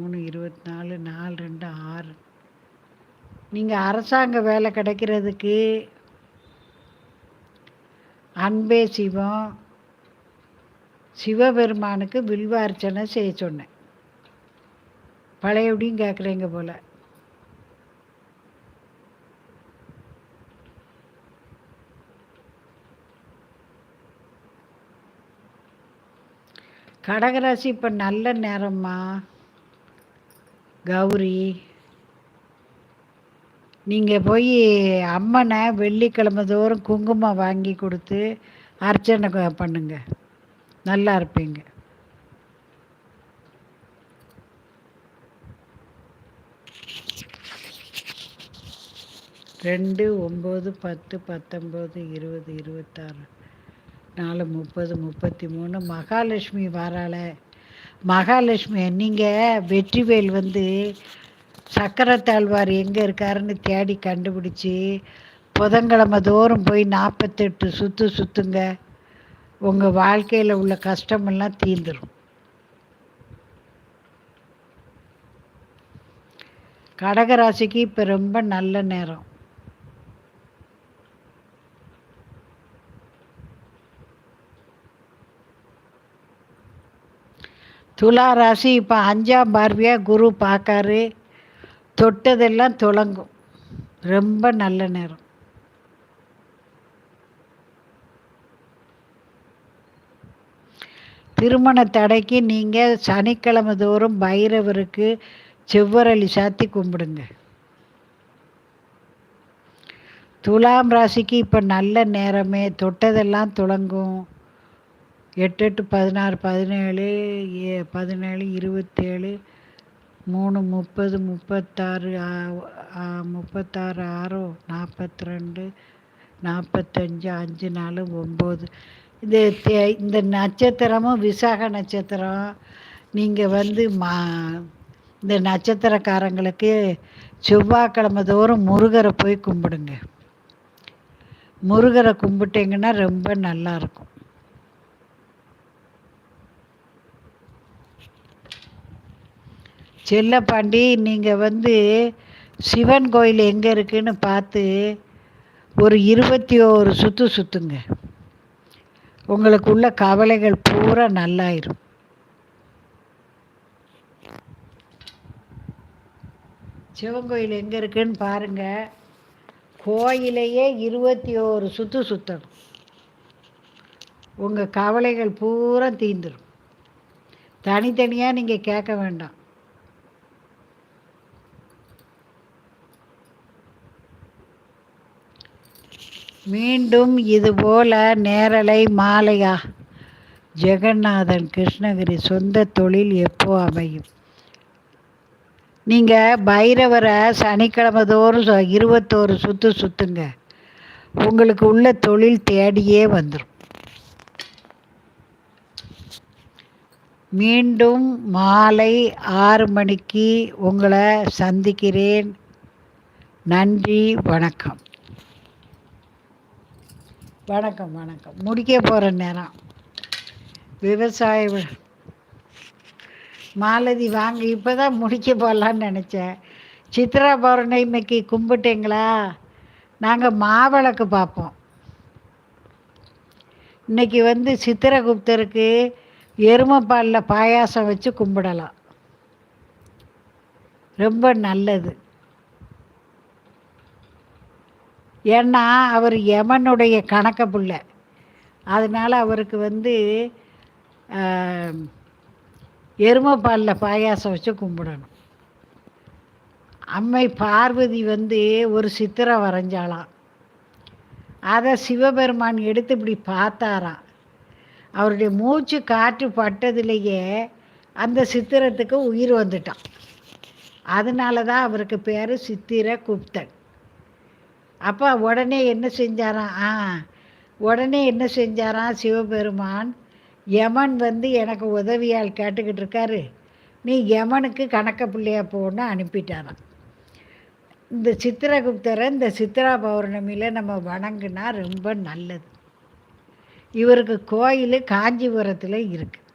மூணு இருபத்தி நாலு நாலு ரெண்டு ஆறு. நீங்கள் அரசாங்க வேலை கிடைக்கிறதுக்கு அன்பே சிவம். சிவபெருமானுக்கு வில்வார்ச்சனை செய்ய சொன்னேன். பழையபடியும் கேட்குறீங்க போல். கடகராசி இப்போ நல்ல நேரம்மா. கௌரி நீங்கள் போய் அம்மனை வெள்ளிக்கிழமை தோறும் குங்குமம் வாங்கி கொடுத்து அர்ச்சனை பண்ணுங்க. நல்லா இருப்பீங்க. ரெண்டு ஒம்பது பத்து பத்தொம்போது இருபது இருபத்தாறு நாலு முப்பது முப்பத்தி மூணு மகாலட்சுமி வரால மகாலட்சுமி நீங்கள் வெற்றிவேல் வந்து சக்கரத்தாழ்வார் எங்கே இருக்காருன்னு தேடி கண்டுபிடிச்சி புதன்கிழமை தோறும் போய் நாற்பத்தெட்டு சுற்று சுற்றுங்க உங்கள் வாழ்க்கையில் உள்ள கஷ்டமெல்லாம் தீர்ந்துடும் கடகராசிக்கு இப்போ ரொம்ப நல்ல நேரம். துலா ராசி இப்போ அஞ்சாம் பார்வையாக குரு பார்க்காரு. தொட்டதெல்லாம் துளங்கும் ரொம்ப நல்ல நேரம். திருமண தடைக்கு நீங்கள் சனிக்கிழமை தோறும் பைரவருக்கு செவ்வரளி சாத்தி கும்பிடுங்க. துலாம் ராசிக்கு இப்போ நல்ல நேரமே. தொட்டதெல்லாம் துளங்கும் எட்டு எட்டு பதினாறு பதினேழு ஏ பதினேழு இருபத்தேழு மூணு முப்பது முப்பத்தாறு முப்பத்தாறு ஆறு நாற்பத்தி ரெண்டு நாற்பத்தஞ்சு அஞ்சு நாலு ஒம்பது. இந்த இந்த நட்சத்திரமும் விசாக நட்சத்திரம். நீங்கள் வந்து மா இந்த நட்சத்திரக்காரங்களுக்கு செவ்வாய்க்கிழமை தோறும் முருகரை போய் கும்பிடுங்க. முருகரை கும்பிட்டிங்கன்னா ரொம்ப நல்லாயிருக்கும் செல்லப்பாண்டி நீங்கள் வந்து சிவன் கோயில் எங்கே இருக்குதுன்னு பார்த்து ஒரு இருபத்தி ஓரு சுற்று சுற்றுங்க உங்களுக்கு உள்ள கவலைகள் பூரா நல்லாயிரும். சிவன் கோயில் எங்கே இருக்குன்னு பாருங்கள் கோயிலையே இருபத்தி ஓரு சுற்று சுற்றணும் உங்கள் கவலைகள் பூரா தீந்துடும் தனித்தனியாக நீங்கள் கேட்க வேண்டாம். மீண்டும் இதுபோல நேரலை மாலையா? ஜெகநாதன் கிருஷ்ணகிரி சொந்த தொழில் எப்போ அமையும்? நீங்கள் பைரவரை சனிக்கிழமை தோறும் இருபத்தோரு சுற்று சுற்றுங்க உங்களுக்கு உள்ள தொழில் தேடியே வந்துடும் மீண்டும் மாலை ஆறு மணிக்கு உங்களை சந்திக்கிறேன். நன்றி வணக்கம். வணக்கம் வணக்கம். முடிக்க போகிற நேரம். விவசாய மாலதி வாங்க இப்போ தான் முடிக்க போகலான்னு நினச்சேன். சித்ரா பௌர்ணமிக்கு கும்பிட்டீங்களா? நாங்கள் மாவிளக்கு பார்ப்போம். இன்றைக்கி வந்து சித்திரகுப்தருக்கு எருமைப்பாலில் பாயாசம் வச்சு கும்பிடலாம். ரொம்ப நல்லது. ஏன்னா அவர் யமனுடைய கணக்க பிள்ளை அதனால் அவருக்கு வந்து எருமைப்பாலில் பாயாசம் வச்சு கும்பிடணும். அம்மை பார்வதி வந்து ஒரு சித்திரம் வரைஞ்சாலாம் அதை சிவபெருமான் எடுத்து இப்படி பார்த்தாராம். அவருடைய மூச்சு காற்று பட்டதுலேயே அந்த சித்திரத்துக்கு உயிர் வந்துட்டான். அதனால தான் அவருக்கு பேர் சித்திர குப்தன். அப்போ உடனே என்ன செஞ்சாராம்? ஆ உடனே என்ன செஞ்சாராம் சிவபெருமான்? யமன் வந்து எனக்கு உதவியால் கேட்டுக்கிட்டு இருக்காரு. நீ யமனுக்கு கணக்க பிள்ளையா போன்னு அனுப்பிட்டாராம். இந்த சித்திரகுப்தரை இந்த சித்ரா பௌர்ணமியில் நம்ம வணங்குனா ரொம்ப நல்லது. இவருக்கு கோயில் காஞ்சிபுரத்தில் இருக்குது